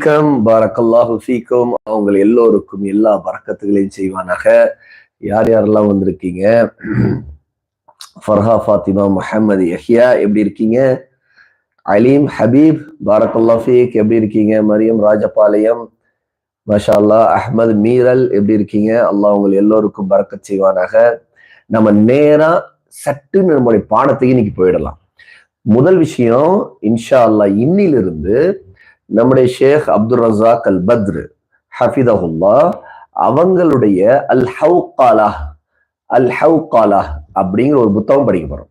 வணக்கம். பரக்கல்லாஹு ஃபீக்கும். அவங்க எல்லோருக்கும் எல்லா பறக்கத்துகளையும் செய்வானாக. யார் யாரெல்லாம் வந்திருக்கீங்க? ஃபர்ஹா ஃபாத்திமா முஹம்மது யஹியா எப்படி இருக்கீங்க? அலீம் ஹபீப் பாரக்கல்லா ஃபீக் எப்படி இருக்கீங்க? மரியம் ராஜபாளையம் மஷா அல்லா அஹ்மது மீரல் எப்படி இருக்கீங்க? அல்லாஹ் உங்கள் எல்லோருக்கும் பறக்கத் செய்வானாக. நம்ம நேரா சட்டுன்னு நம்மளுடைய பாடத்துக்கு இன்னைக்கு போயிடலாம். முதல் விஷயம் இன்ஷா அல்லாஹ் இன்னிலிருந்து நம்முடைய Sheikh Abdul Razzaq Al Badr ஹஃபிதஹுல்லா அவங்களுடைய அல் ஹவுகாலா அல் ஹவுகாலா அப்படிங்கிற ஒரு புத்தகம் படிக்க போறோம்.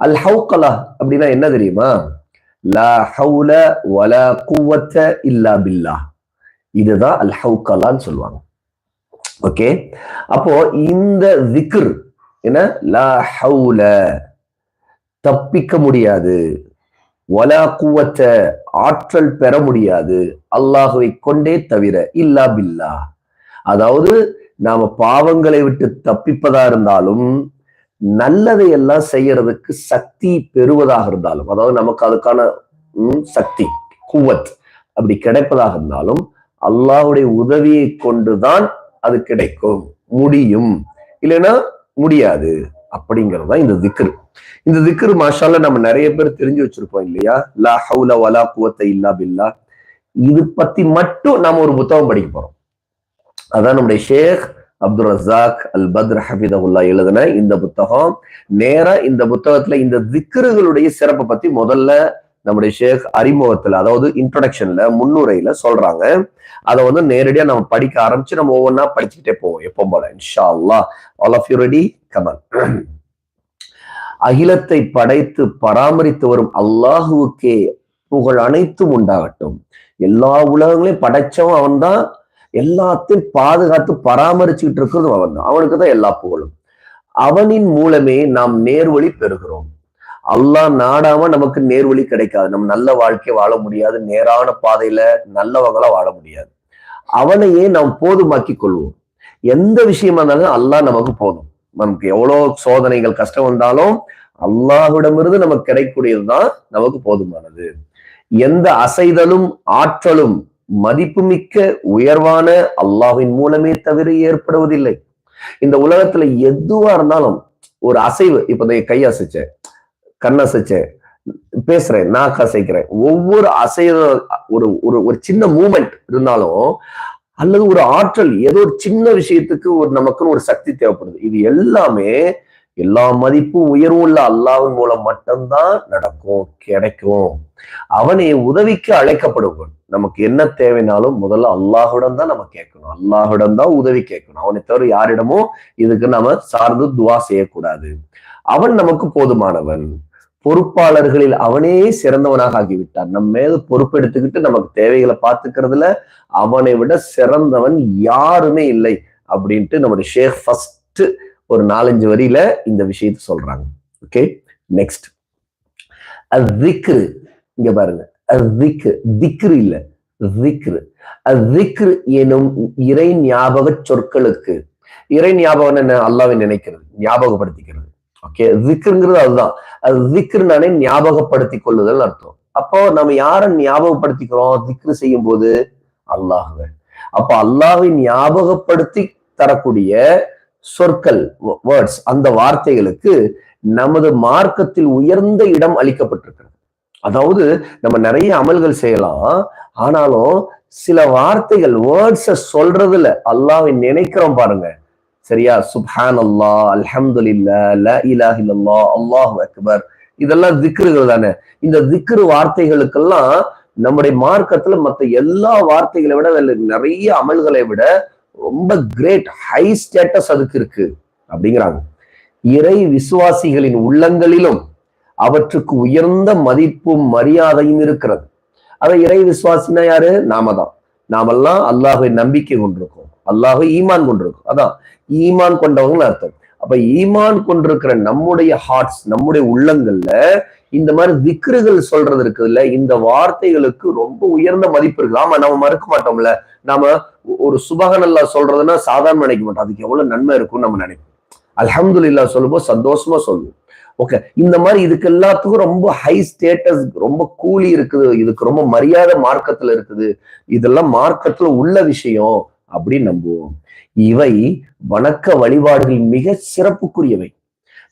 அல் ஹவுகலா அப்படின்னா என்ன தெரியுமா? லா ஹவுல வல குவத்த இல்லா பில்லா. இதுதான் அல் ஹவுகலான்னு சொல்லுவாங்க. ஓகே? அப்போ இந்த விக்ர் என்ன? லா ஹவுல தப்பிக்க முடியாது. வலா குவத்த ஆற்றல் பெற முடியாது. அல்லாஹுவை கொண்டே தவிர இல்லா பில்லா. அதாவது நாம பாவங்களை விட்டு தப்பிப்பதா இருந்தாலும் நல்லதை எல்லாம் செய்யறதுக்கு சக்தி பெறுவதாக இருந்தாலும் அதாவது நமக்கு அதுக்கான சக்தி குவத் அப்படி கிடைப்பதாக இருந்தாலும் அல்லாஹுடைய உதவியை கொண்டுதான் அது கிடைக்கும். முடியும். இல்லைன்னா முடியாது. அப்படிங்கிறது தான் இந்த திக்ரு. இந்த திக்ரு மாஷால நம்ம நிறைய பேர் தெரிஞ்சு வச்சிருப்போம் இல்லையா? லா ஹவுல வலா குவத்தை இல்லா பில்லா. இது பத்தி மட்டும் நாம ஒரு புத்தகம் படிக்க போறோம். அதான் நம்முடைய Sheikh Abdul Razzaq Al Badr ஹபீதகுல்லா எழுதின இந்த புத்தகம். நேரா இந்த புத்தகத்துல இந்த திக்ருகளுடைய சிறப்பை பத்தி முதல்ல நம்முடைய ஷேக் அறிமுகத்துல அதாவது இன்ட்ரொடக்ஷன்ல முன்னுரையில சொல்றாங்க. அதை வந்து நேரடியா நம்ம படிக்க ஆரம்பிச்சு நம்ம ஒவ்வொன்றா படிச்சுக்கிட்டே போவோம் எப்போ போல இன்ஷா Allah all of you ready Kamal அகிலத்தை படைத்து பராமரித்து வரும் அல்லாஹுவுக்கே புகழ் அனைத்தும் உண்டாகட்டும். எல்லா உலகங்களையும் படைச்சவன் அவன் தான் எல்லாத்தையும் பாதுகாத்து பராமரிச்சுக்கிட்டு இருக்கிறதும் அவன் தான் அவனுக்கு தான் எல்லா புகழும். அவனின் மூலமே நாம் நேர்வழி பெறுகிறோம். அல்லாஹ் நாடாம நமக்கு நேர்வழி கிடைக்காது. நம்ம நல்ல வாழ்க்கையை வாழ முடியாது. நேரான பாதையில நல்லவங்களா வாழ முடியாது. அவனையே நாம் போதுமாக்கி கொள்வோம். எந்த விஷயமா இருந்தாலும் அல்லாஹ் நமக்கு போதும். நமக்கு எவ்வளவு சோதனைகள் கஷ்டம் வந்தாலும் அல்லாஹ்விடமிருந்து நமக்கு கிடைக்கக்கூடியதுதான் நமக்கு போதுமானது. எந்த அசைதலும் ஆற்றலும் மதிப்புமிக்க உயர்வான அல்லாஹின் மூலமே தவிர ஏற்படுவதில்லை. இந்த உலகத்துல எதுவா இருந்தாலும் ஒரு அசைவு இப்ப கை அசைச்சேன் கண் அசைச்சேன் பேசுறேன் நாக்கு அசைக்கிறேன் ஒவ்வொரு அசைவ ஒரு ஒரு ஒரு சின்ன மூமெண்ட் இருந்தாலும் அல்லது ஒரு ஆற்றல் ஏதோ ஒரு சின்ன விஷயத்துக்கு ஒரு நமக்குன்னு ஒரு சக்தி தேவைப்படுது. இது எல்லாமே எல்லா மதிப்பும் உயர்வும் உள்ள அல்லாவின் மூலம் மட்டும்தான் நடக்கும் கிடைக்கும். அவனை உதவிக்கு அழைக்கப்படுவன். நமக்கு என்ன தேவைனாலும் முதல்ல அல்லாஹுடன் தான் நம்ம கேட்கணும். அல்லாஹுடன் தான் உதவி கேட்கணும். அவனை தவிர யாரிடமும் இதுக்கு நம்ம சார்ந்து துவா செய்யக்கூடாது. அவன் நமக்கு போதுமானவன். பொறுப்பாளர்களில் அவனே சிறந்தவனாக ஆகிவிட்டான். நம்ம மேல பொறுப்பெடுத்துக்கிட்டு நமக்கு தேவைகளை பார்த்துக்கிறதுல அவனை விட சிறந்தவன் யாருமே இல்லை அப்படின்ட்டு நம்முடைய ஷேக் ஃபர்ஸ்ட் ஒரு நாலஞ்சு வரியில இந்த விஷயத்த சொல்றாங்க. ஓகே? நெக்ஸ்ட் திக்ரு இங்க பாருங்க. திக்ரு திக்ரு இல்ல. திக்ரு. திக்ரு எனும் இறை ஞாபக சொற்களுக்கு. இறை ஞாபகம் என்ன? அல்லாவை நினைக்கிறது. ஞாபகப்படுத்திக்கிறது. ஓகே திக்ருங்கிறது அதுதான். அது திக்ருனாலே ஞாபகப்படுத்தி கொள்ளுதல் அர்த்தம். அப்போ நம்ம யாரை ஞாபகப்படுத்திக்கிறோம்? திக்ரு செய்யும் போது அல்லாஹுவை. அப்ப அல்லாஹை ஞாபகப்படுத்தி தரக்கூடிய சொற்கள் வேர்ட்ஸ் அந்த வார்த்தைகளுக்கு நமது மார்க்கத்தில் உயர்ந்த இடம் அளிக்கப்பட்டிருக்கிறது. அதாவது நம்ம நிறைய அமல்கள் செய்யலாம். ஆனாலும் சில வார்த்தைகள் வேர்ட்ஸ சொல்றதுல அல்லாவை நினைக்கிறோம் பாருங்க. சரியா? சுப்ஹான் அல்லா அல்ஹம்துலில்லா ல இலாஹ் இல்லல்லா அல்லாஹ் அக்பர். இதெல்லாம் திக்ருகள் தானே. இந்த திக்ரு வார்த்தைகளுக்கெல்லாம் நம்முடைய மார்க்கத்துல மத்த எல்லா வார்த்தைகளை விட நிறைய அமல்களை விட ரொம்ப கிரேட் ஹை ஸ்டேட்டஸ் அதுக்கு இருக்கு அப்படிங்கிறாங்க. இறை விசுவாசிகளின் உள்ளங்களிலும் அவற்றுக்கு உயர்ந்த மதிப்பும் மரியாதையும் இருக்கிறது. அதை இறை விசுவாசினா யாரு? நாம தான். நாமெல்லாம் அல்லாஹை நம்பிக்கை கொண்டிருக்கோம். அல்லாஹ் ஈமான் கொண்டிருக்கும். அதான் ஈமான் கொண்டவங்கன்னு அர்த்தம். அப்ப ஈமான் கொண்டிருக்கிற நம்முடைய ஹார்ட்ஸ் நம்முடைய உள்ளங்கள்ல இந்த மாதிரி திக்ருகள் சொல்றது இருக்குதுல்ல இந்த வார்த்தைகளுக்கு ரொம்ப உயர்ந்த மதிப்பு இருக்கு. ஆமா நம்ம மறுக்க மாட்டோம்ல. நாம ஒரு சுபகனல்லா சொல்றதுன்னா சாதாரண நினைக்க மாட்டோம். அதுக்கு எவ்வளவு நன்மை இருக்கும்னு நம்ம நினைப்போம். அல்ஹம்துல்லா சொல்லும்போது சந்தோஷமா சொல்லுவோம். ஓகே இந்த மாதிரி இதுக்கு எல்லாத்துக்கும் ரொம்ப ஹை ஸ்டேட்டஸ் ரொம்ப கூலி இருக்குது. இதுக்கு ரொம்ப மரியாதை மார்க்கத்துல இருக்குது. இதெல்லாம் மார்க்கத்துல உள்ள விஷயம். அப்படின்னு நம்புவோம். இவை வணக்க வழிபாடுகள் மிக சிறப்புக்குரியவை.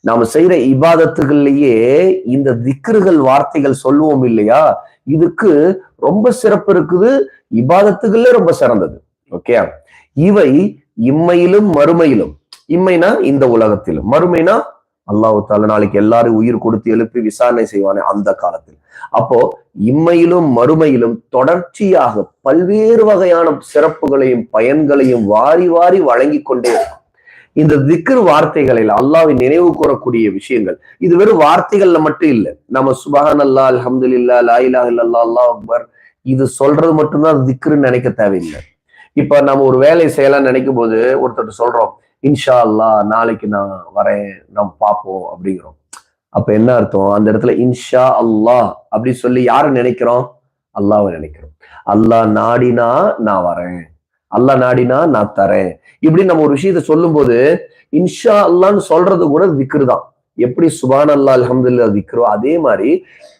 நாம செய்யற இபாதத்துகள்லயே இந்த திக்ருகள் வார்த்தைகள் சொல்லுவோம் இல்லையா? இதுக்கு ரொம்ப சிறப்பு இருக்குது இபாதத்துகள்ல ரொம்ப சிறந்தது. ஓகே? இவை இம்மையிலும் மறுமையிலும். இம்மைனா இந்த உலகத்திலும். மறுமைனா அல்லாஹு தால நாளைக்கு எல்லாரும் உயிர் கொடுத்து எழுப்பி விசாரணை செய்வானே அந்த காலத்தில். அப்போ இம்மையிலும் மறுமையிலும் தொடர்ச்சியாக பல்வேறு வகையான சிறப்புகளையும் பயன்களையும் வாரி வாரி வழங்கி கொண்டே இருக்கும். இந்த திக்ர் வார்த்தைகளில் அல்லாவை நினைவு கூறக்கூடிய விஷயங்கள் இது வெறும் வார்த்தைகள்ல மட்டும் இல்ல நம்ம சுபஹான் அல்லா அல்ஹம்துலில்லா லா லாயிலா இல்லா அல்லாஹ் அக்பர் இது சொல்றது மட்டும்தான் திக்ருன்னு நினைக்க தேவையில்லை. இப்ப நம்ம ஒரு வேலை செய்யலாம்னு நினைக்கும் போது ஒருத்தர் சொல்றோம் இன்ஷா அல்லா நாளைக்கு நான் வரேன் நம்ம பார்ப்போம் அப்படிங்கிறோம். அப்ப என்ன அர்த்தம்? அந்த இடத்துல இன்ஷா அல்லாஹ் அப்படி சொல்லி யாரை நினைக்கிறோம்? அல்லாவை நினைக்கிறோம். அல்லாஹ் நாடினா நான் வரேன். அல்லாஹ் நாடினா நான் தரேன். இப்படி நம்ம ஒரு விஷயத்த சொல்லும் போது இன்ஷா அல்லான்னு சொல்றது கூட விக்ரு தான் எப்படி சுபான் அல்லா அலமதுல்லா விற்கிறோம் அதே மாதிரி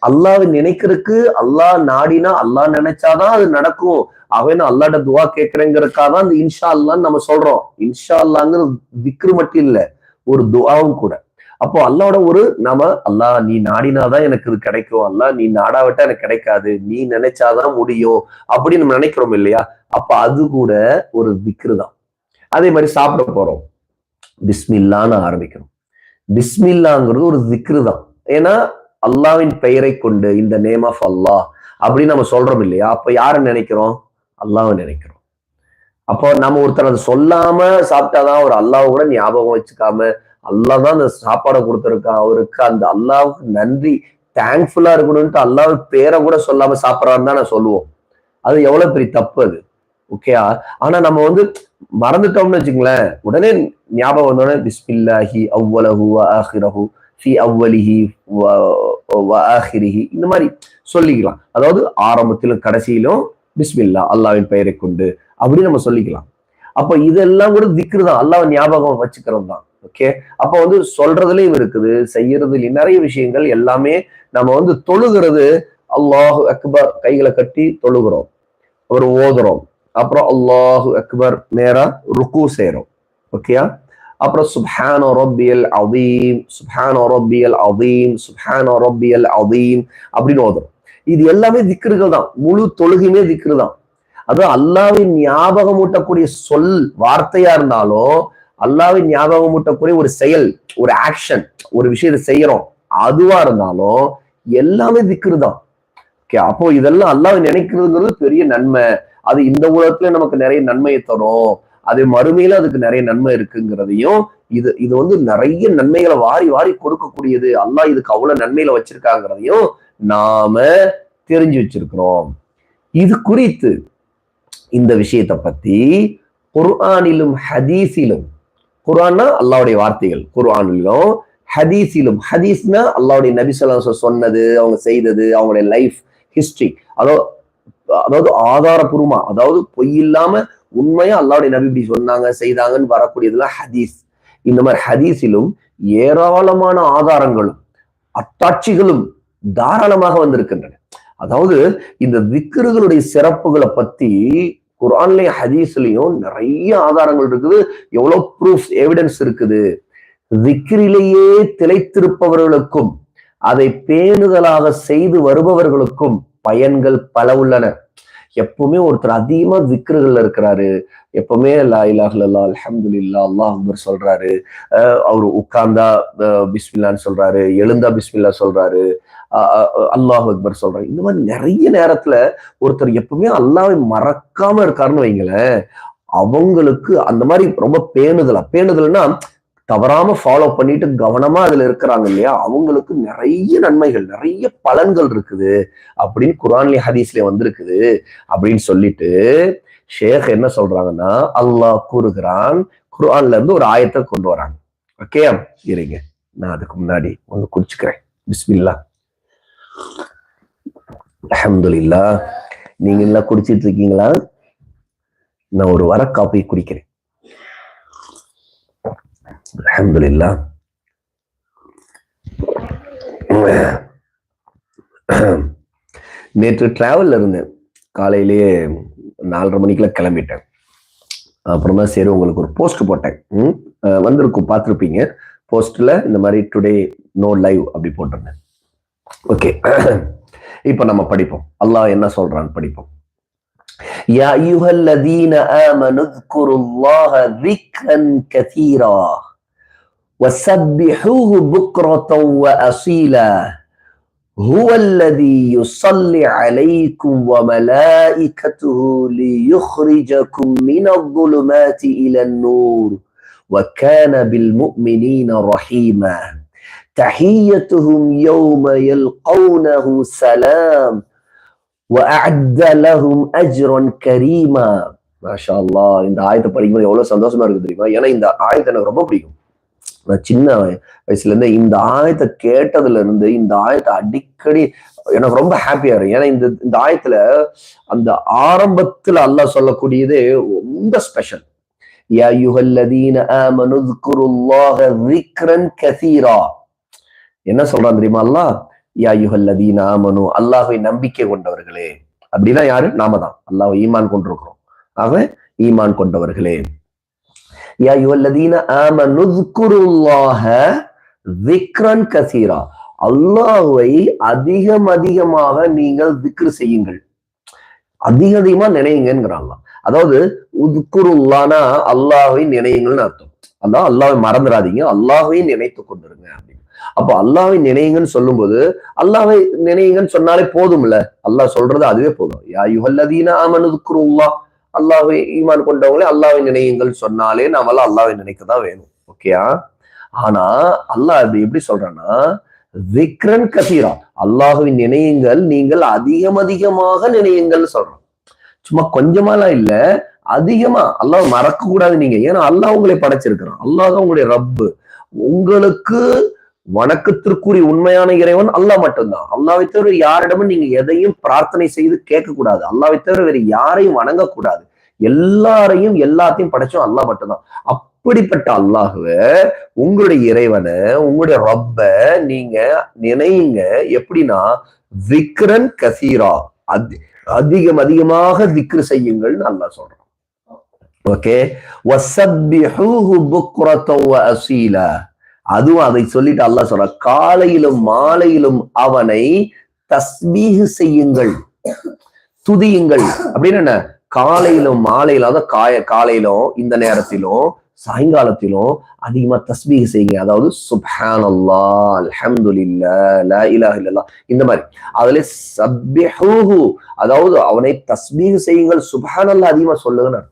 அல்லாவை நினைக்கிறதுக்கு அல்லாஹ் நாடினா அல்லாஹ் நினைச்சாதான் அது நடக்கும். அவன் அல்லாட துவா கேட்கிறேங்கிறதுக்காக தான் அந்த இன்ஷா அல்லான்னு நம்ம சொல்றோம். இன்ஷா அல்லாங்கிறது விக்ரு மட்டும் இல்ல ஒரு துவாவும் கூட. அப்போ அல்லாவோட ஒரு நாம அல்லாஹ் நீ நாடினாதான் எனக்கு இது கிடைக்கும். அல்லாஹ் நீ நாடாவிட்டா எனக்கு கிடைக்காது. நீ நினைச்சாதான் முடியும். அப்படின்னு நம்ம நினைக்கிறோம் இல்லையா? அப்ப அது கூட ஒரு விக்ரு தான் அதே மாதிரி சாப்பிட போறோம். பிஸ்மில்லான்னு ஆரம்பிக்கணும். பிஸ்மில்லாங்கிறது ஒரு திக்ரு தான். ஏன்னா அல்லாவின் பெயரை கொண்டு இந்த நேம் ஆஃப் அல்லாஹ் அப்படின்னு நம்ம சொல்றோம் இல்லையா? அப்ப யாரை நினைக்கிறோம்? அல்லாவை நினைக்கிறோம். அப்போ நம்ம ஒருத்தர் அதை சொல்லாம சாப்பிட்டாதான் ஒரு அல்லாவை கூட ஞாபகம் வச்சுக்காம அல்லா தான் அந்த சாப்பாடை கொடுத்துருக்கா அவருக்கு அந்த அல்லாவுக்கு நன்றி தேங்க்ஃபுல்லா இருக்கணும்ட்டு அல்லாவு பேரை கூட சொல்லாம சாப்பிட்றான்னு தான் நான் சொல்லுவோம். அது எவ்வளவு பெரிய தப்பு அது. ஓகேயா ஆனா நம்ம வந்து மறந்துட்டோம்னு வச்சுங்களேன் உடனே ஞாபகம் வந்தோடனே பிஸ்மில்லாஹி அவ்வளஹு ஆஹிரஹு ஃபி அவ்வலிஹி ஆஹிரிஹி இந்த மாதிரி சொல்லிக்கலாம். அதாவது ஆரம்பத்திலும் கடைசியிலும் பிஸ்மில்லா அல்லாவின் பெயரை கொண்டு அப்படி நம்ம சொல்லிக்கலாம். அப்ப இதெல்லாம் கூட திக்ரு தான். அல்லாஹ் ஞாபகம் வச்சுக்கிறது தான். ஓகே? அப்ப வந்து சொல்றதுலயும் இருக்குது செய்யறதுலயும் நிறைய விஷயங்கள் எல்லாமே நம்ம வந்து தொழுகிறது அல்லாஹு அக்பர் கைகளை கட்டி தொழுகிறோம். ஒரு ஓதுறோம். அப்புறம் அல்லாஹு அக்பர் நேரா ருக்கு சேரும். ஓகேயா அப்புறம் சுப்ஹானோ ரப்பியல் அதீம் சுப்ஹானோ ரப்பியல் அதீம் சுப்ஹானோ ரப்பியல் அதீம் அப்படின்னு ஓதும். இது எல்லாமே திக்ருகள் தான். முழு தொழுகையுமே திக்ரு தான். அதுவும் அல்லாவின் ஞாபகம் ஊட்டக்கூடிய சொல் வார்த்தையா இருந்தாலும் அல்லாவின் ஞாபகம் ஊட்டக்கூடிய ஒரு செயல் ஒரு ஆக்ஷன் ஒரு விஷயத்தை செய்யறோம் அதுவா இருந்தாலும் எல்லாமே திக்ரு தான். ஓகே அப்போ இதெல்லாம் அல்லாவை நினைக்கிறதுங்கிறது பெரிய நன்மை. அது இந்த உலகத்துல நமக்கு நிறைய நன்மையை தரும். அது மறுமையில அதுக்கு நிறைய நன்மை இருக்குங்கிறதையும் இது இது வந்து நிறைய நன்மைகளை வாரி வாரி கொடுக்கக்கூடியது. அல்லாஹ் இதுக்கு அவ்வளவு நன்மையில வச்சிருக்காங்கிறதையும் நாம தெரிஞ்சு வச்சிருக்கிறோம். இது குறித்து இந்த விஷயத்தை பத்தி குர்ஆனிலும் ஹதீஸிலும் குர்ஆன்னா அல்லாவுடைய வார்த்தைகள் குர்ஆனிலும் ஹதீஸிலும் ஹதீஸ்னா அல்லாவுடைய நபி சொல்லா சொன்னது அவங்க செய்தது அவங்களுடைய லைஃப் ஹிஸ்டரி. அதோ அதாவது ஆதாரபூர்வமா அதாவது பொய் இல்லாம உண்மையா அல்லாவுடைய நபி இப்படி சொன்னாங்க செய்தாங்கன்னு வரக்கூடியதுலாம் ஹதீஸ். இந்த மாதிரி ஹதீஸிலும் ஏராளமான ஆதாரங்களும் அத்தாட்சிகளும் தாராளமாக வந்திருக்கின்றன. அதாவது இந்த விக்கிருகளுடைய சிறப்புகளை பத்தி குரான்லயும் ஹதீஸ்லயும் நிறைய ஆதாரங்கள் இருக்குது. எவ்வளவு ப்ரூஃப் எவிடன்ஸ் இருக்குது. விக்கிரிலேயே திளைத்திருப்பவர்களுக்கும் அதை பேணுதலாக செய்து வருபவர்களுக்கும் பயன்கள் பல உள்ளன. எப்பவுமே ஒருத்தர் அதிகமா விக்ருகள்ல இருக்கிறாரு. எப்பவுமே லா இலாஹ்லல்லா அல்ஹம்துலில்லா அல்லாஹ் அக்பர் சொல்றாரு. அவர் உட்கார்ந்தா பிஸ்மில்லான்னு சொல்றாரு. எழுந்தா பிஸ்மில்லா சொல்றாரு. அல்லாஹ் அக்பர் சொல்றாரு. இந்த மாதிரி நிறைய நேரத்துல ஒருத்தர் எப்பவுமே அல்லாவை மறக்காம இருக்காருன்னு வைங்களேன். அவங்களுக்கு அந்த மாதிரி ரொம்ப பேணுதலா பேணுதல்னா தவறாம ஃபாலோ பண்ணிட்டு கவனமா அதுல இருக்கிறாங்க இல்லையா? அவங்களுக்கு நிறைய நன்மைகள் நிறைய பலன்கள் இருக்குது அப்படின்னு குரான்லி ஹதீஸ்ல வந்திருக்குது அப்படின்னு சொல்லிட்டு ஷேக் என்ன சொல்றாங்கன்னா அல்லாஹ் கூறுகிறான் குரான்ல இருந்து ஒரு ஆயத்தை கொண்டு வராங்க. ஓகே? இருங்க. நான் அதுக்கு முன்னாடி ஒண்ணு குடிச்சுக்கிறேன் பிஸ்மில்லா அஹமதுல்லா நீங்க எல்லாம் குடிச்சிட்டு இருக்கீங்களா? நான் ஒரு வர காப்பி குடிக்கிறேன். அலமதுல்லா நேற்று டிராவல்ல இருந்தேன் காலையிலேயே நாலரை மணிக்கெல்லாம் கிளம்பிட்டேன் அப்புறம் தான் சரி உங்களுக்கு ஒரு போஸ்ட் போட்டேன் ம், அஹ் வந்திருக்கும் பார்த்துருப்பீங்க போஸ்ட்ல இந்த மாதிரி டுடே நோ லைவ் அப்படி போட்டிருந்தேன் ஓகே இப்போ நம்ம படிப்போம் அல்லாஹ் என்ன சொல்றான்னு படிப்போம் يا أيها الذين آمنوا اذكروا الله ذكرا كثيرا وسبحوه بكرة وأصيلا هو الذي يصلي عليكم وملائكته ليخرجكم من الظلمات إلى النور وكان بالمؤمنين رحيما تحيتهم يوم يلقونه سلام وأعد لهم أجرا كريما ما شاء الله இந்த ஆயத்தை படிக்கும்போது எவ்வளவு சந்தோஷமா இருக்கு தெரியுமா ஏன்னா இந்த ஆயத்தை எனக்கு ரொம்ப பிடிக்கும் நான் சின்ன வயசுலேருந்து இந்த ஆயத்தை கேட்டதுலேருந்து இந்த ஆயத்தை அடிக்கடி எனக்கு ரொம்ப ஹாப்பியாக இருக்கும் ஏன்னா இந்த இந்த ஆயத்தில் அந்த ஆரம்பத்தில் அல்லாஹ் சொல்லக்கூடியது ரொம்ப ஸ்பெஷல் யா யுகல்லதீன ஆமனு ذكرுல்லாஹ ذிக்ரன் கசீரா. என்ன சொல்றான் தெரியுமா அல்லாஹ்? யா யுகல்லதீன ஆமனு அல்லாஹை நம்பிக்கை கொண்டவர்களே. அப்படின்னா யாரு? நாம தான். அல்லாஹ் ஈமான் கொண்டிருக்கிறோம். ஆக ஈமான் கொண்டவர்களே. யா யுவல்லதீன ஆமனுல்லாஹ விக்ரன் கசீரா அல்லாஹுவை அதிகம் அதிகமாக நீங்கள் திக்ரு செய்யுங்கள். அதிக அதிகமா நினையுங்கிறாங்க அதாவது உத்குருல்லானா அல்லாஹை நினையுங்கள்னு அர்த்தம். அதான் அல்லாவை மறந்துடாதீங்க அல்லாஹையும் நினைத்து கொண்டிருங்க அப்படின்னு. அப்போ அல்லாவை சொல்லும் போது அல்லாவை நினைங்கன்னு சொன்னாலே போதும்ல? அல்லாஹ் சொல்றது அதுவே போதும். யா யுஹல்லதீன ஆமனுக்குருல்லா அல்லாவை ஈமான் கொண்டவங்களே அல்லாவை நினையுங்கள் சொன்னாலே நாமெல்லாம் அல்லாவை நினைக்க தான் வேணும். ஓகேயா ஆனா அல்லாஹ் அது எப்படி சொல்றான்னா விக்ரன் கசீரா. அல்லாஹுவின் நினையுங்கள் நீங்கள் அதிகம் அதிகமாக நினையுங்கள் சொல்றோம் சும்மா கொஞ்சமாலாம் இல்ல அதிகமா. அல்லாஹ் மறக்க கூடாது நீங்க. ஏன்னா அல்லாஹ் உங்களை படைச்சிருக்கிறான். அல்லாஹ் உங்களுடைய ரப்பு. உங்களுக்கு வணக்கத்திற்குரிய உண்மையான இறைவன் அல்லாஹ் மட்டும்தான். அல்லாவை தவிர யாரிடமும் நீங்க எதையும் பிரார்த்தனை செய்து கேட்க கூடாது அல்லாவை தவிர வேற யாரையும் வணங்கக்கூடாது. எல்லாரையும் எல்லாத்தையும் படைச்சோம் அல்லாஹ் மட்டும்தான். அப்படிப்பட்ட அல்லாஹுவ உங்களுடைய இறைவனை உங்களுடைய ரப்ப நீங்க நினைங்க. எப்படின்னா விக்ரன் கசீரா. அதி அதிகம் அதிகமாக திக்ரு செய்யுங்கள்னு அல்லாஹ் சொல்றான். ஓகே. வசப்பிஹூஹு புக்ரத்தவ அசீலா. அதுவும் அதை சொல்லிட்டு அல்லாஹ் சொல்ற காலையிலும் மாலையிலும் அவனை தஸ்பீஹ் செய்யுங்கள் துதியுங்கள். அப்படின்னு என்ன? காலையிலும் மாலையில அதாவது காய காலையிலும் இந்த நேரத்திலும் சாயங்காலத்திலும் அதிகமா தஸ்பீக செய்யுங்க. அதாவது சுப்ஹான் அல்லா அல்ஹம்துலில்லா லா இல்லல்லா இந்த மாதிரி. அதுல சப்பிஹூஹு அதாவது அவனை தஸ்பீக செய்யுங்கள் சுப்ஹான் அல்லா அதிகமா சொல்லுங்கன்னு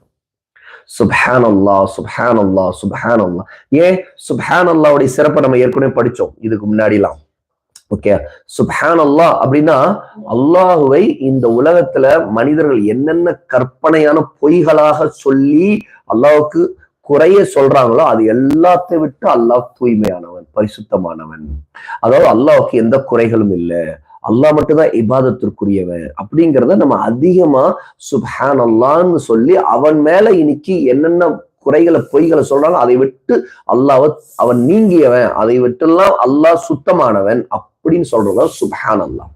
சுப்ஹான் அல்லா சுப்ஹான் அல்லா சுப்ஹான் அல்லா ஏன்? சுப்ஹான் அல்லாவுடைய சிறப்பை நம்ம ஏற்கனவே படிச்சோம். இதுக்கு முன்னாடிலாம். ஓகே சுப்ஹான் அல்லா அப்படின்னா அல்லாஹுவை இந்த உலகத்துல மனிதர்கள் என்னென்ன கற்பனையான பொய்களாக சொல்லி அல்லாஹுக்கு குறைய சொல்றாங்களோ அது எல்லாத்தை விட்டு அல்லாஹ் தூய்மையானவன் பரிசுத்தமானவன். அதாவது அல்லாஹுக்கு எந்த குறைகளும் இல்லை. அல்லாஹ் மட்டும்தான் இபாதத்திற்குரியவன். அப்படிங்கிறத நம்ம அதிகமா சுபஹான் அல்லான்னு சொல்லி அவன் மேல இன்னைக்கு என்னென்ன குறைகளை பொய்களை சொல்றாலும் அதை விட்டு அல்லாவ அவன் நீங்கியவன். அதை விட்டுலாம் அல்லாஹ் சுத்தமானவன் அப்படின்னு சொல்றதா சுபஹான் அல்லாஹ்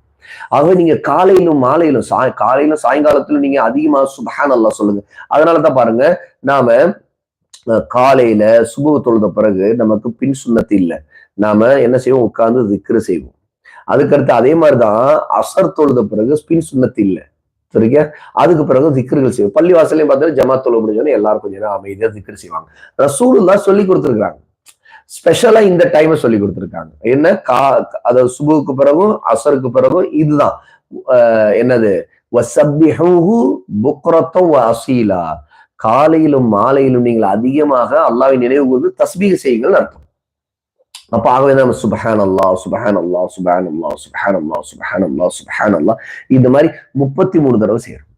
ஆக நீங்க காலையிலும் மாலையிலும் சாய் காலையிலும் சாயங்காலத்திலும் நீங்க அதிகமா சுபஹான் அல்லாஹ் சொல்லுங்க அதனாலதான் பாருங்க நாம காலையில சுபு தொழுத பிறகு நமக்கு பின் சுண்ணத்து இல்லை. நாம என்ன செய்வோம்? உட்கார்ந்து திக்ரு செய்வோம். அதுக்கடுத்து அதே மாதிரிதான் அசர் தொழுத பிறகு ஸ்பின் சுண்ணத்து இல்லை. சரிங்க? அதுக்கு பிறகு திக்கர்கள் செய்வோம் பள்ளி வாசலையும் பார்த்தா ஜமா தொழு முடிஞ்சோன்னு எல்லாரும் கொஞ்சம் நேரம் அமைதியா திக்கர் செய்வாங்க. ரசூலுல்லா சொல்லி கொடுத்துருக்காங்க ஸ்பெஷலா இந்த டைமை சொல்லி கொடுத்துருக்காங்க. என்ன? கா அதாவது சுபுக்கு பிறகும் அசருக்கு பிறகும் இதுதான். என்னது? அசீலா காலையிலும் மாலையிலும் நீங்கள் அதிகமாக அல்லாவை நினைவு கூர்ந்து தஸ்பீக செய்யுங்கள் அர்த்தம். அப்ப ஆகவே நம்ம சுபஹான் அல்லா சுபஹான் அல்லா சுபஹான் அல்லா சுபஹான் அல்லா சுபஹான் அல்லா சுபஹான் அல்லா இந்த மாதிரி முப்பத்தி மூணு தடவை செய்யறோம்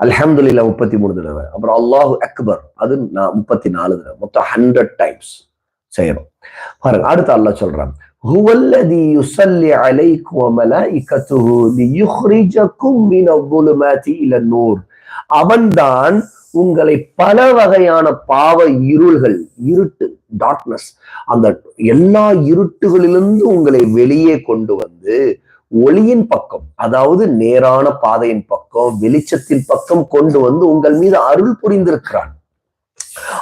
அல்ஹம்துலில்லா முப்பத்தி மூணு தடவை அப்புறம் அல்லாஹு அக்பர் அது நான் முப்பத்தி நாலு தடவை மொத்தம் ஹண்ட்ரட் டைம்ஸ் செய்யறோம் பாருங்க அடுத்து அல்லாஹ் சொல்றான் هو الذي يصلي عليكم وملائكته ليخرجكم من الظلمات الى النور அவன்தான் உங்களை பல வகையான பாவ இருள்கள் இருட்டு டார்க்னஸ் அந்த எல்லா இருட்டுகளிலிருந்து உங்களை வெளியே கொண்டு வந்து ஒளியின் பக்கம் அதாவது நேரான பாதையின் பக்கம் வெளிச்சத்தின் பக்கம் கொண்டு வந்து உங்கள் மீது அருள் புரிந்திருக்கிறான்.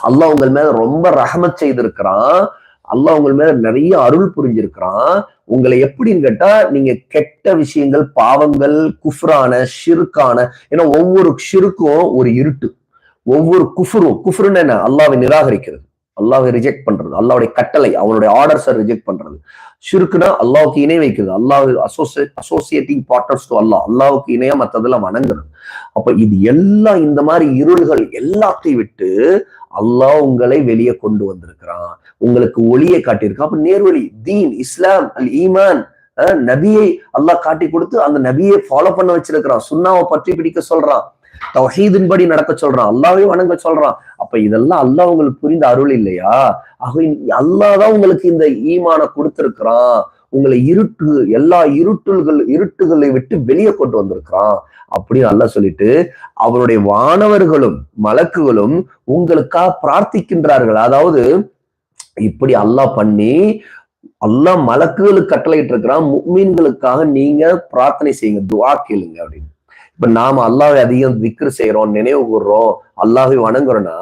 அல்லாஹ் உங்கள் மேல ரொம்ப ரஹமத் செய்திருக்கிறான். அல்லாஹ் உங்கள் மேல நிறைய அருள் புரிஞ்சிருக்கிறான். உங்களை எப்படின்னு கேட்டா நீங்க கெட்ட விஷயங்கள் பாவங்கள் குஃப்ரான ஷிருக்கான ஏன்னா ஒவ்வொரு ஷிருக்கும் ஒரு இருட்டு. ஒவ்வொரு குஃபுரும் குஃபுருன்னு என்ன? அல்லாவை நிராகரிக்கிறது. அல்லாவை ரிஜெக்ட் பண்றது. அல்லாவுடைய கட்டளை அவனுடைய ஆர்டர்ஸை ரிஜெக்ட் பண்றது. ஷிருக்குனா அல்லாவுக்கு இணை வைக்கிறது. அல்லாஹ் associate associating partners to Allah அல்லாவுக்கு இணையா மத்ததெல்லாம் வணங்குறது. அப்ப இது எல்லாம் இந்த மாதிரி இருள்கள் எல்லாத்தையும் விட்டு அல்லாஹ் உங்களை வெளியே கொண்டு வந்திருக்கிறான். உங்களுக்கு ஒளியை காட்டியிருக்கு. அப்ப நேர்வழி தீன் இஸ்லாம் அல் ஈமான் நபியை அல்லாஹ் காட்டி கொடுத்து அந்த நபியை ஃபாலோ பண்ண வச்சிருக்கிறான். சுண்ணாவை பற்றி பிடிக்க சொல்றான். தவஹீதின்படி நடக்க சொல்றான். அல்லாவே வணங்க சொல்றான். அப்ப இதெல்லாம் அல்லாஹ் உங்களுக்கு புரிந்த அருள் இல்லையா? ஆக அல்லாதான் உங்களுக்கு இந்த ஈமான கொடுத்திருக்கிறான். உங்களை இருட்டு எல்லா இருட்டுகள் இருட்டுகளை விட்டு வெளியே கொண்டு வந்திருக்கிறான். அப்படின்னு அல்ல சொல்லிட்டு அவருடைய வானவர்களும் மலக்குகளும் உங்களுக்காக பிரார்த்திக்கின்றார்கள். அதாவது இப்படி அல்லாஹ் பண்ணி அல்லாஹ் மலக்குகளுக்கு கட்டளையிட்டு இருக்கிறான் மீன்களுக்காக நீங்க பிரார்த்தனை செய்யுங்க துவா கேளுங்க அப்படின்னு. இப்ப நாம அல்லாவை அதிகம் விக்ரு செய்யறோம் நினைவு கூடுறோம் அல்லாவை வணங்குறோம்னா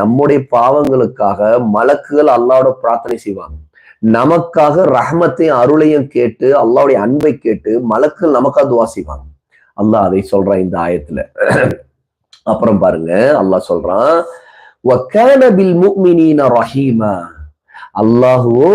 நம்முடைய பாவங்களுக்காக மலக்குகள் அல்லாவோட பிரார்த்தனை செய்வாங்க. நமக்காக ரஹமத்தையும் அருளையும் கேட்டு அல்லாவுடைய அன்பை கேட்டு மலக்குகள் நமக்காக துவா செய்வாங்க. அல்லாஹ் அதை சொல்றான் இந்த ஆயத்துல. அப்புறம் பாருங்க அல்லாஹ் சொல்றான் ரஹீமா அல்லாஹுவோ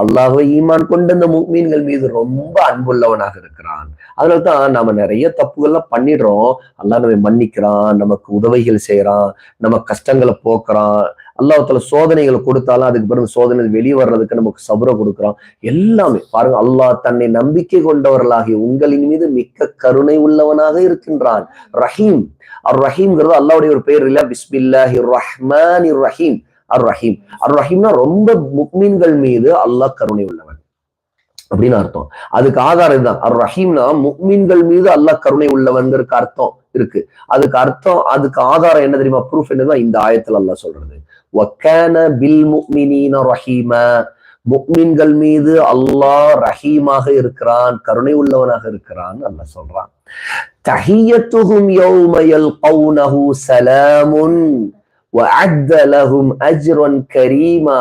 அல்லாஹுவ ஈமான் கொண்ட இந்த மீன்கள் மீது ரொம்ப அன்புள்ளவனாக இருக்கிறான். அதனால்தான் நாம நிறைய தப்புகள்லாம் பண்ணிடுறோம். அல்லாஹ் நம்மை மன்னிக்கிறான் நமக்கு உதவிகள் செய்யறான் நம்ம கஷ்டங்களை போக்குறான். அல்லாஹத்துல சோதனைகளை கொடுத்தாலும் அதுக்கு பிறகு சோதனை வெளியே வர்றதுக்கு நமக்கு சபுர கொடுக்குறான். எல்லாமே பாருங்க அல்லாஹ் தன்னை நம்பிக்கை கொண்டவர்களாகிய உங்களின் மீது மிக்க கருணை உள்ளவனாக இருக்கின்றான். ரஹீம். அர் ரஹீம்ங்கிறது அல்லாவுடைய ஒரு பெயர் இல்ல. பிஸ்மில்லாஹி ரஹ்மான் ரஹீம். அர் ரஹீம் அர் ரஹீம்னா ரொம்ப முக்மீன்கள் மீது அல்லாஹ் கருணை உள்ளவன். அப்படின்னு அர்த்தம். அதுக்கு ஆதாரம் இதுதான். அர் ரஹீம்னா முக்மீன்கள் மீது அல்லாஹ் கருணை உள்ளவன்கிறதுக்கு அர்த்தம் இருக்கு. அதுக்கு அர்த்தம் அதுக்கு ஆதாரம் என்ன தெரியுமா? ப்ரூஃப் என்னதான் இந்த ஆயத்துல அல்லாஹ் சொல்றது. வக்கான பில் முக்மினீன ரஹீம. முக்மீன்கள் மீது அல்லாஹ் ரஹீமாக இருக்கிறான் கருணை உள்ளவனாக இருக்கிறான் அல்லாஹ் சொல்றான். தஹியத்துஹும் யௌமயல் கௌனஹு சலாமுன். அஜ்ரன் கரீமா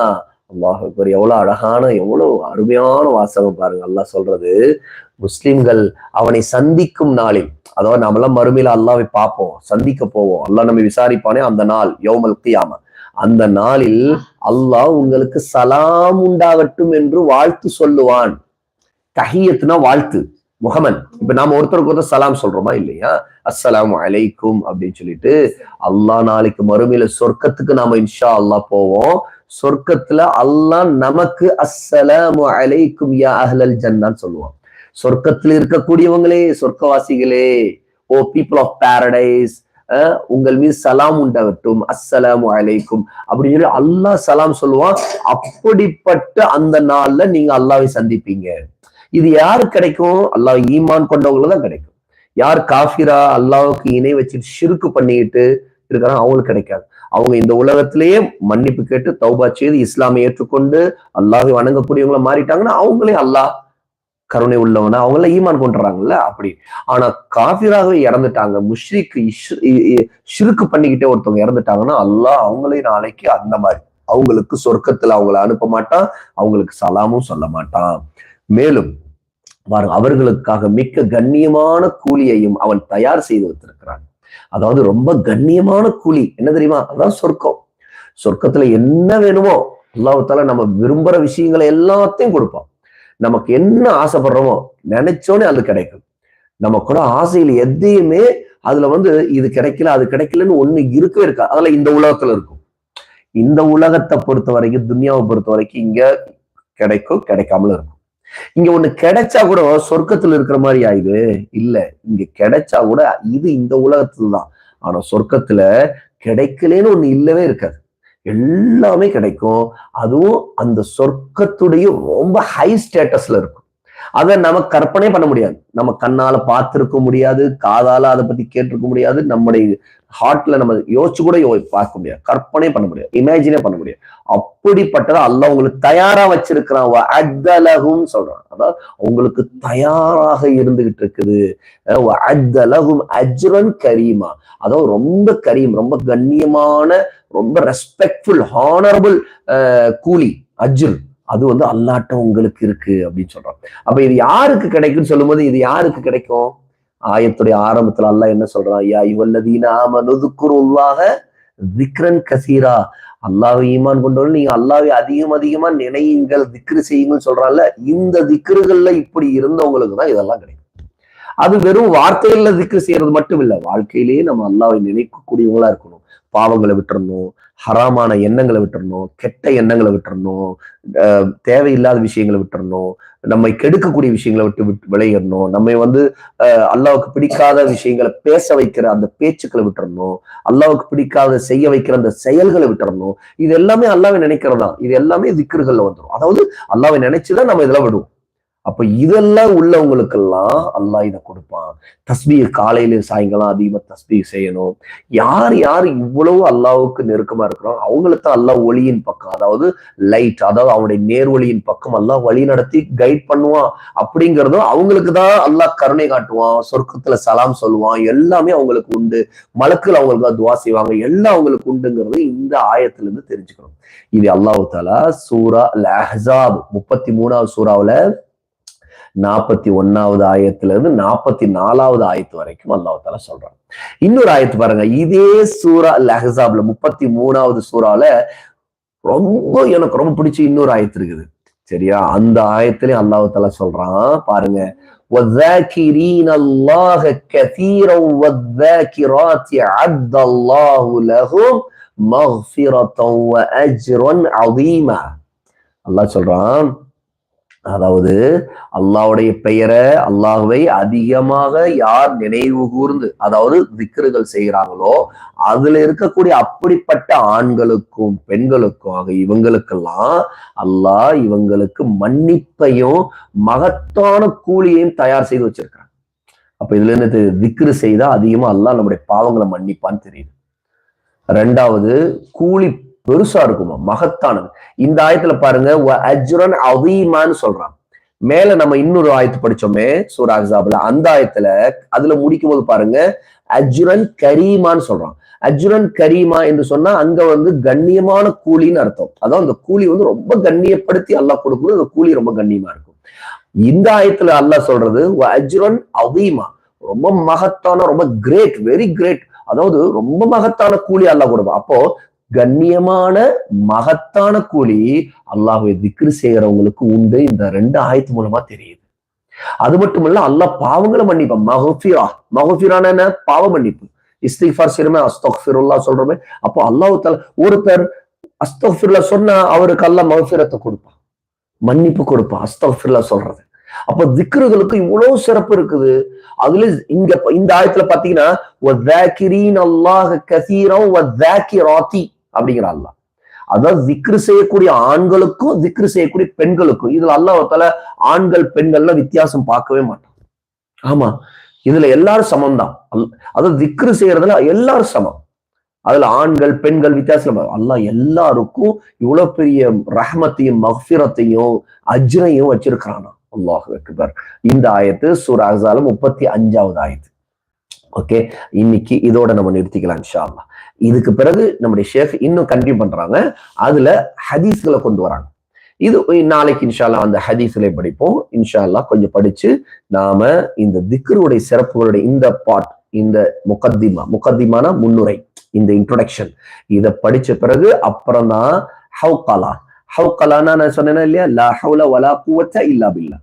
அல்லாஹ் எவ்வளவு அழகான எவ்வளவு அருமையான வாசகம் பாருங்க. அல்லாஹ் சொல்றது முஸ்லிம்கள் அவனை சந்திக்கும் நாளில் அதாவது நாமெல்லாம் மறுமையில அல்லாவை பார்ப்போம் சந்திக்க போவோம். அல்லாஹ் நம்ம விசாரிப்பானே அந்த நாள் யோமல் கியாம. அந்த நாளில் அல்லாஹ் உங்களுக்கு சலாம் உண்டாகட்டும் என்று வாழ்த்து சொல்லுவான். தஹியத்துனா வாழ்த்து. முகமன் இப்ப நாம ஒருத்தருக்கு ஒருத்தர் சலாம் சொல்றோமா இல்லையா? அஸ்ஸலாம் அலைக்கும் அப்படின்னு சொல்லிட்டு அல்லாஹ் நாளைக்கு மறுமையில சொர்க்கத்துக்கு நாம இன்ஷா அல்லாஹ் போவோம். சொர்க்கத்துல அல்லாஹ் நமக்கு அஸ்ஸலாமு அலைக்கும் யா அஹ்லல் ஜன்னான்னு சொல்லுவான். சொர்க்கத்துல இருக்கக்கூடியவங்களே சொர்க்கவாசிகளே ஓ பீப்புள் ஆஃப் பாரடைஸ் உங்கள் மீது சலாம் உண்டாகட்டும். அஸ்ஸலாமு அலைக்கும் அப்படின்னு சொல்லி அல்லாஹ் சலாம் சொல்லுவான். அப்படிப்பட்ட அந்த நாள்ல நீங்க அல்லாவை சந்திப்பீங்க. இது யாரு கிடைக்கும்? அல்லாஹ் ஈமான் கொண்டவங்களுக்கு தான் கிடைக்கும். யார் காஃபிரா அல்லாவுக்கு இணை வச்சுட்டு சிறுக்கு பண்ணிக்கிட்டு இருக்கிறாங்க அவங்களுக்கு கிடைக்காது. அவங்க இந்த உலகத்திலேயே மன்னிப்பு கேட்டு தௌபா செய்து இஸ்லாமை ஏற்றுக்கொண்டு அல்லாஹை வணங்கக்கூடியவங்கள மாறிட்டாங்கன்னா அவங்களே அல்லாஹ் கருணை உள்ளவன அவங்கள ஈமான் கொண்டுறாங்கல்ல? அப்படி. ஆனா காஃபிராகவே இறந்துட்டாங்க முஷ்ரிக்கு சிறுக்கு பண்ணிக்கிட்டே ஒருத்தவங்க இறந்துட்டாங்கன்னா அல்லாஹ் அவங்களே நாளைக்கு அந்த மாதிரி அவங்களுக்கு சொர்க்கத்துல அவங்கள அனுப்ப மாட்டான் அவங்களுக்கு சலாமும் சொல்ல மாட்டான். மேலும் பாருங்க அவர்களுக்காக மிக்க கண்ணியமான கூலியையும் அவன் தயார் செய்து வைத்திருக்கிறான். அதாவது ரொம்ப கண்ணியமான கூலி. என்ன தெரியுமா? அதான் சொர்க்கம். சொர்க்கத்துல என்ன வேணுமோ அல்லாஹால நம்ம விரும்புற விஷயங்களை எல்லாத்தையும் கொடுப்போம் நமக்கு என்ன ஆசைப்படுறோமோ நினைச்சோன்னே அது கிடைக்கும். நம்ம கூட ஆசையில் எதையுமே அதுல வந்து இது கிடைக்கல அது கிடைக்கலன்னு ஒண்ணு இருக்கவே இருக்கா அதுல இந்த உலகத்துல இருக்கும். இந்த உலகத்தை பொறுத்த வரைக்கும் துன்யாவை பொறுத்த வரைக்கும் இங்க கிடைக்கும் கிடைக்காமலும் இருக்கும். இங்க ஒண்ணு கிடைச்சா கூட சொர்க்கத்துல இருக்கிற மாதிரி ஆயுது. இல்ல இங்க கிடைச்சா கூட இது இந்த உலகத்துல தான். ஆனா சொர்க்கத்துல கிடைக்கலன்னு ஒண்ணு இல்லவே இருக்காது. எல்லாமே கிடைக்கும். அதுவும் அந்த சொர்க்கத்துடைய ரொம்ப ஹை ஸ்டேட்டஸ்ல இருக்கும். அதை நம்ம கற்பனை பண்ண முடியாது. நம்ம கண்ணால பார்த்திருக்க முடியாது காதால அதை பத்தி கேட்டிருக்க முடியாது நம்முடைய ஹார்ட்ல நம்ம யோசிச்சு கூட பார்க்க முடியாது. கற்பனை பண்ண முடியாது. இமேஜினே பண்ண முடியாது. அப்படிப்பட்டதை அல்ல உங்களுக்கு தயாரா வச்சிருக்கிறான். அத்தலகும் சொல்றான். அதாவது உங்களுக்கு தயாராக இருந்துகிட்டு இருக்குது. அத்தலகும் அஜ்ரன் கரீமா. அதாவது ரொம்ப கரீம் ரொம்ப கண்ணியமான ரொம்ப ரெஸ்பெக்ட்ஃபுல் ஹானரபுள் கூலி அஜ்ரன். அது வந்து அல்லாட்ட உங்களுக்கு இருக்கு அப்படின்னு சொல்றான் அப்ப இது யாருக்கு கிடைக்கும்னு சொல்லும்போது இது யாருக்கு கிடைக்கும்? ஆயத்துடைய ஆரம்பத்துல அல்லாஹ் என்ன சொல்றான்? யா இவல்லதீனாம ஆமனுதுக்குருல்லாக திக்ரன் கசீரா. அல்லாவை ஈமான் கொண்டவர்கள் நீங்க அல்லாவை அதிகம் அதிகமா நினையுங்கள் திக்ரு செய்யுங்கன்னு சொல்றான்ல இந்த திக்ருகள்ல இப்படி இருந்தவங்களுக்கு தான் இதெல்லாம் கிடைக்கும். அது வெறும் வார்த்தைகள்ல திக்ரு செய்யறது மட்டும் இல்ல வாழ்க்கையிலேயே நம்ம அல்லாவை நினைக்கக்கூடியவங்களா இருக்கணும். பாவங்களை விட்டுறணும் ஹராமான எண்ணங்களை விட்டுறணும் கெட்ட எண்ணங்களை விட்டுறணும் தேவையில்லாத விஷயங்களை விட்டுறணும் நம்மை கெடுக்கக்கூடிய விஷயங்களை விட்டு விட்டு விளையிடணும் நம்மை வந்து அல்லாவுக்கு பிடிக்காத விஷயங்களை பேச வைக்கிற அந்த பேச்சுக்களை விட்டுறணும் அல்லாவுக்கு பிடிக்காத செய்ய வைக்கிற அந்த செயல்களை விட்டுறணும் இது எல்லாமே அல்லாவை நினைக்கிறதா? இது எல்லாமே திக்கர்களில் வந்துடும் அதாவது அல்லாவை நினைச்சுதான் நம்ம இதெல்லாம் விடுவோம். அப்ப இதெல்லாம் உள்ளவங்களுக்கெல்லாம் அல்லாஹ் இதை கொடுப்பான். தஸ்பீக காலையில சாயங்காலம் அதிகமா தஸ்பீக் செய்யணும். யார் யார் இவ்வளவு அல்லாவுக்கு நெருக்கமா இருக்கிறோம் அவங்களுக்கு தான் அல்லாஹ் ஒளியின் பக்கம் அதாவது லைட் அதாவது அவனுடைய நேர்வழியின் பக்கம் அல்லாஹ் வழி நடத்தி கைட் பண்ணுவான். அப்படிங்கிறதும் அவங்களுக்கு தான் அல்லாஹ் கருணை காட்டுவான் சொர்க்கத்துல சலாம் சொல்லுவான் எல்லாமே அவங்களுக்கு உண்டு. மலக்குகள் அவங்களுக்கு தான் துவா செய்வாங்க எல்லாம் அவங்களுக்கு உண்டுங்கிறது இந்த ஆயத்துல இருந்து தெரிஞ்சுக்கணும். இது அல்லாஹு தாலா சூரா அல் அஹ்ஸாப் முப்பத்தி மூணாவது சூறாவில் நாற்பத்தி ஒன்னாவது ஆயத்துல இருந்து நாற்பத்தி நாலாவது ஆயத்து வரைக்கும் அல்லாஹ் தாலா சொல்றான் இன்னொரு ஆயத்து பாருங்க இதே சூரா அல் அஹ்ஸாப்ல முப்பத்தி மூணாவது சூறால ரொம்ப எனக்கு ரொம்ப பிடிச்ச இன்னொரு ஆயத்து இருக்குது சரியா அந்த ஆயத்திலே அல்லாஹ் தாலா சொல்றான் பாருங்க وَالذَّاكِرِينَ اللَّهَ كَثِيرًا وَالذَّاكِرَاتِ عَدَّ اللَّهُ لَهُمْ مَغْفِرَةً وَأَجْرًا عَظِيمًا அல்லாஹ் சொல்றான் அதாவது அல்லாஹ்வுடைய பெயரை அல்லாஹுவை அதிகமாக யார் நினைவு கூர்ந்து அதாவது விக்கிருகள் செய்கிறாங்களோ அதுல இருக்கக்கூடிய அப்படிப்பட்ட ஆண்களுக்கும் பெண்களுக்கும் ஆக இவங்களுக்கெல்லாம் அல்லாஹ் இவங்களுக்கு மன்னிப்பையும் மகத்தான கூலியையும் தயார் செய்து வச்சிருக்கிறாங்க அப்ப இதுல இருந்து விக்கிரு செய்தா அதிகமா அல்லாஹ் நம்முடைய பாவங்களை மன்னிப்பான்னு தெரியுது. ரெண்டாவது கூலி பெருசா இருக்குமா? மகத்தானது. இந்த ஆயத்துல பாருங்க அஜுரன் அவீமான்னு சொல்றான். மேல நம்ம இன்னொரு ஆயத்து படிச்சோமே சூரா அந்த ஆயத்துல அதுல முடிக்கும் போது பாருங்க அஜுரன் கரீமான்னு சொல்றான். அஜுரன் கரீமா என்று சொன்னா அங்க வந்து கண்ணியமான கூலின்னு அர்த்தம். அதாவது அந்த கூலி வந்து ரொம்ப கண்ணியப்படுத்தி அல்லாஹ் கொடுக்கணும் அந்த கூலி ரொம்ப கண்ணியமா இருக்கும். இந்த ஆயத்துல அல்லாஹ் சொல்றது அஜுரன் அவீமா ரொம்ப மகத்தான ரொம்ப கிரேட் வெரி கிரேட் அதாவது ரொம்ப மகத்தான கூலி அல்லாஹ் கொடுப்பான். அப்போ கண்ணியமான மகத்தான கூலி அல்லாஹுவை திக்ரு செய்யறவங்களுக்கு உண்டு இந்த ரெண்டு ஆயத்து மூலமா தெரியுது. அது மட்டும் இல்ல அல்லாஹ் பாவங்களை மன்னிப்பான். மகஃபிரா. மகஃபிரான என்ன? பாவ மன்னிப்பு. இஸ்திஃபார் செய்யறமே அஸ்தக்ஃபிருல்லா சொல்றோமே. அப்போ அல்லாஹ் தால ஒருத்தர் அஸ்தக்ஃபிருல்லா சொன்னா அவருக்கு அல்லாஹ் மகஃபிரத்தை கொடுப்பான். மன்னிப்பு கொடுப்பான். அஸ்தக்ஃபிருல்லா சொல்றது. அப்போ திக்ருகளுக்கு இவ்வளவு சிறப்பு இருக்குது. அதுல இங்க இந்த ஆயத்துல பாத்தீங்கன்னா அப்படிங்கிற அல்லா அதான் திக்ரு செய்யக்கூடிய ஆண்களுக்கும் திக்ரு செய்யக்கூடிய பெண்களுக்கும் இதுல அல்லாஹால ஆண்கள் பெண்கள்லாம் வித்தியாசம் பார்க்கவே மாட்டான். ஆமா இதுல எல்லாரும் சமம் தான் அதாவது திக்ரு செய்யறதுல எல்லாரும் சமம். அதுல ஆண்கள் பெண்கள் வித்தியாசம் அல்லா எல்லாருக்கும் இவ்வளவு பெரிய ரஹமத்தையும் மஃபிரத்தையும் அஜ்னையும் வச்சிருக்கிறானா அல்லாஹ் இந்த ஆயத்து சூர் அசாலம் முப்பத்தி அஞ்சாவது ஆயத்து. ஓகே இன்னைக்கு இதோட நம்ம நிறுத்திக்கலாம் இன்ஷால்லா அல்லாஹ் இதுக்கு பிறகு நம்முடைய ஷேஃப் இன்னும் கண்டினியூ பண்றாங்க. அதுல ஹதீஸ்களை கொண்டு வராங்க. இது நாளைக்கு இன்ஷால்லா அந்த ஹதீஸ்களை படிப்போம். இன்ஷா அல்லாஹ் கொஞ்சம் படிச்சு நாம இந்த திக்ருடைய சிறப்புகளுடைய இந்த பாட் இந்த முகத்திமா முகத்திமான முன்னுரை இந்த இன்ட்ரொடக்ஷன் இதை படிச்ச பிறகு அப்புறம் தான் ஹவுகலா. ஹவுகலான்னு நான் சொன்னேன்னா இல்லையா? லா ஹவுல வலா குவத்த இல்லா பில்லா.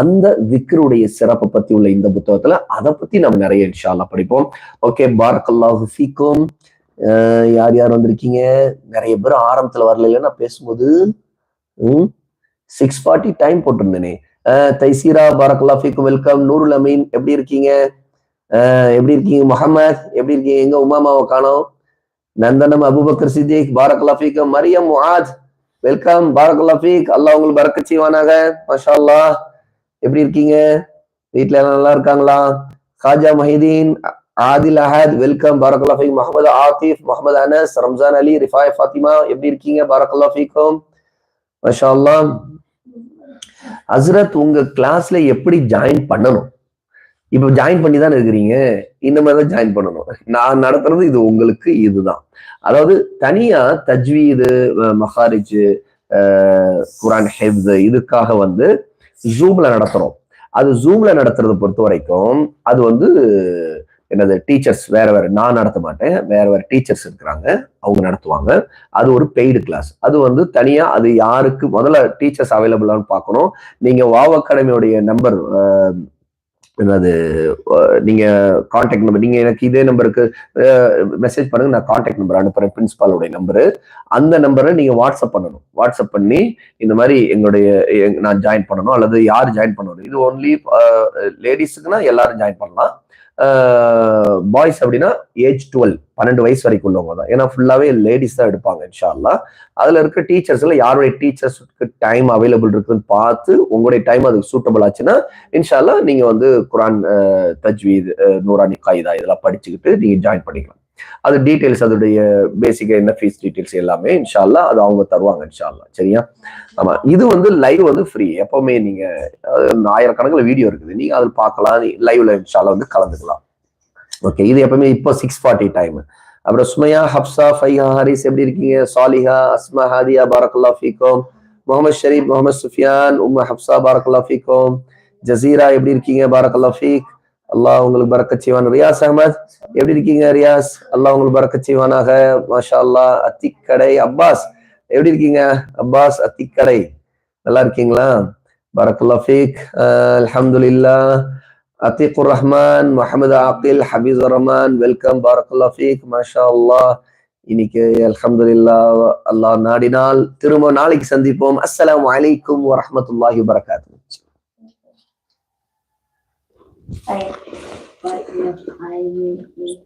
அந்த விக்ருடைய சிறப்பை பத்தி உள்ள இந்த புத்தகத்துல அதை பத்தி நம்ம நிறைய இன்ஷா படிப்போம். ஓகே பார்க்கல்லாஹு ஃபீக்கும். யார் யார் வந்திருக்கீங்க? நிறைய பேர் ஆரம்பத்துல வரல பேசும்போது நான் பேசும்போது சிக்ஸ் ஃபார்ட்டி டைம் போட்டிருந்தேனே தைசீரா பாரக்கல்லா ஃபீக்கும் வெல்கம் நூருல் அமீன் எப்படி இருக்கீங்க? அஹ் எப்படி இருக்கீங்க முகமது எப்படி இருக்கீங்க? எங்க உமாமாவை காணோம். நந்தனம் அபுபக்கர் சித்திக் பாரக்கல்லா ஃபீக்கம் மரியம் முஆத் வெல்கம் பாரக்கல்லா ஃபீக் அல்லாஹ் உங்களுக்கு பரக்கத் செய்வானாக மஷா அல்லாஹ் எப்படி இருக்கீங்க? வீட்ல எல்லாம் நல்லா இருக்காங்களா? காஜா மஹிதீன் ஆதில் அஹத் வெல்கம் பாரக்கல்லா ஃபீக் முகமது ஆத்திஃப் முகமது அனஸ் ரம்ஜான் அலி ரிஃபாய் ஃபாத்திமா எப்படி இருக்கீங்க? பாரக்கல்லா ஃபீக்கும். மஷா அல்லாஹ் ஹஸ்ரத் உங்க கிளாஸ்ல எப்படி ஜாயின் பண்ணணும்? இப்ப ஜாயின் பண்ணி தானே இருக்கிறீங்க? இந்த மாதிரி தான் ஜாயின் பண்ணணும். நான் நடத்துறது இது உங்களுக்கு இதுதான். அதாவது தனியா தஜ்வீது மஹாரிஜ் குரான் ஹெப்ஸ் இதுக்காக வந்து ஜூம்ல நடத்துறோம். அது ஜூம்ல நடத்துறது பொறுத்த வரைக்கும் அது வந்து என்னது டீச்சர்ஸ் வேற வேற நான் நடத்த மாட்டேன். வேற வேற டீச்சர்ஸ் இருக்கிறாங்க அவங்க நடத்துவாங்க. அது ஒரு பெய்டு கிளாஸ் அது வந்து தனியா அது யாருக்கு முதல்ல டீச்சர்ஸ் அவைலபிளான்னு பார்க்கணும். நீங்க வாவ் அகாடமியோடைய நம்பர் என்னது நீங்க காண்டாக்ட் நம்பர் நீங்க எனக்கு இதே நம்பருக்கு மெசேஜ் பண்ணுங்க நான் காண்டாக்ட் நம்பர் அனுப்புறேன் பிரின்சிபாலோடைய நம்பரு அந்த நம்பரை நீங்க வாட்ஸ்அப் பண்ணணும். வாட்ஸ்அப் பண்ணி இந்த மாதிரி எங்களுடைய நான் ஜாயின் பண்ணணும் அல்லது யார் ஜாயின் பண்ணணும். இது ஒன்லி லேடிஸுக்குன்னா எல்லாரும் ஜாயின் பண்ணலாம். பாய்ஸ் அப்படின்னா ஏஜ் டுவெல் பன்னெண்டு வயசு வரைக்கும் உள்ளவங்க தான். ஏன்னா ஃபுல்லாவே லேடிஸ் தான் எடுப்பாங்க இன்ஷால்லா அதில் அதுல இருக்க டீச்சர்ஸ்ல யாருடைய டீச்சர்ஸ்க்கு டைம் அவைலபிள் இருக்குன்னு பார்த்து உங்களுடைய டைம் அதுக்கு சூட்டபிள் ஆச்சுன்னா இன்ஷால்லா நீங்கள் நீங்க வந்து குரான் தஜ்வீத் நூரானி காயிதா இதெல்லாம் படிச்சுக்கிட்டு நீங்க ஜாயின் பண்ணிக்கலாம். அது டீட்டெயில்ஸ் அதோடைய பேசிக்காக என்ன ஃபீஸ் டீட்டெயில்ஸ் எல்லாமே இன்ஷால்லா அது அவங்க தருவாங்க இன்ஷால்லா. சரியா? ஆமா இது வந்து லைவ் வந்து ஃப்ரீ எப்பவுமே நீங்க ஆயிரக்கணக்கில் வீடியோ இருக்குது. நீங்க அதில் பார்க்கலாம். லைவ்ல இன்ஷால்லா வந்து கலந்துக்கலாம். ஓகே இது எப்பவுமே இப்போ சிக்ஸ் ஃபார்ட்டி டைம் அப்புறம் சுமையா ஹப்சா ஃபைஹா ஹாரிஸ் எப்படி இருக்கீங்க? சாலிஹா அஸ்மா ஹாதியா பாரக்குல்லா ஃபீகோம் முகமது ஷரீப் முகமது சுஃபியான் உம் ஹப்சா பாரக்குல்லா ஃபீகோம் ஜசீரா எப்படி இருக்கீங்க? பாரக்குல்லா ஃபீக். அல்லாஹ் உங்களுக்கு பரக்கத் செய்வான். ரியாஸ் அஹமத் எப்படி இருக்கீங்க ரியாஸ்? அல்லாஹ் உங்களுக்கு பரக்கத் செய்வானாக? மாஷா அல்லாஹ் அத்திக்கடை அப்பாஸ். எப்படி இருக்கீங்க? அப்பாஸ் அத்திக்கடை. நல்லா இருக்கீங்களா? பரக்கல்லா ஃபீக். அஹ், அல்ஹம்துலில்லாஹ். அத்திகுர் ரஹ்மான் முகமது ஆக்கில் ஹபீஸ் ரஹ்மான். வெல்கம் பாரக்கல்லா ஃபீக். மாஷா அல்லாஹ் இன்னைக்கு அல்ஹம்துலில்லாஹ் அல்லாஹ் நாடினால் திரும்ப நாளைக்கு சந்திப்போம். அஸ்ஸலாமு அலைக்கும் வரஹ்மத்துல்லாஹி வபரகாத்துஹு I, but, you I,